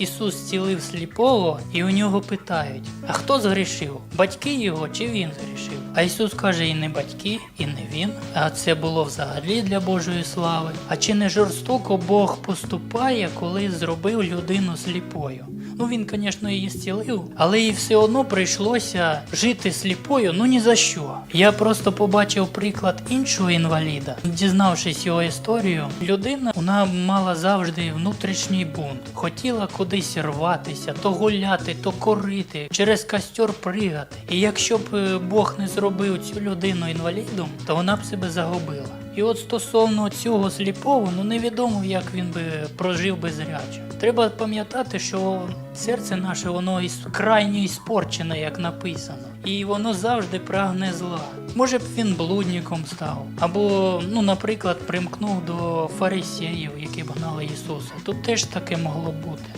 Ісус зцілив сліпого, і у нього питають: а хто згрішив? Батьки його чи він згрішив? А Ісус каже, і не батьки, і не він. А це було взагалі для Божої слави. А чи не жорстоко Бог поступає, коли зробив людину сліпою? Ну він, звісно, її зцілив, але їй все одно прийшлося жити сліпою, ну ні за що. Я просто побачив приклад іншого інваліда, дізнавшись його історію, людина вона мала завжди внутрішній бунт, хотіла кудись рватися, то гуляти, то корити, через костер пригати. І якщо б е, Бог не зробив цю людину інвалідом, то вона б себе загубила. І от стосовно цього сліпого, ну невідомо, як він би прожив би зряче. Треба пам'ятати, що серце наше воно крайньо іспорчене, як написано, і воно завжди прагне зла. Може б він блудником став, або, ну, наприклад, примкнув до фарисеїв, які б гнали Ісуса. Тут теж таке могло бути.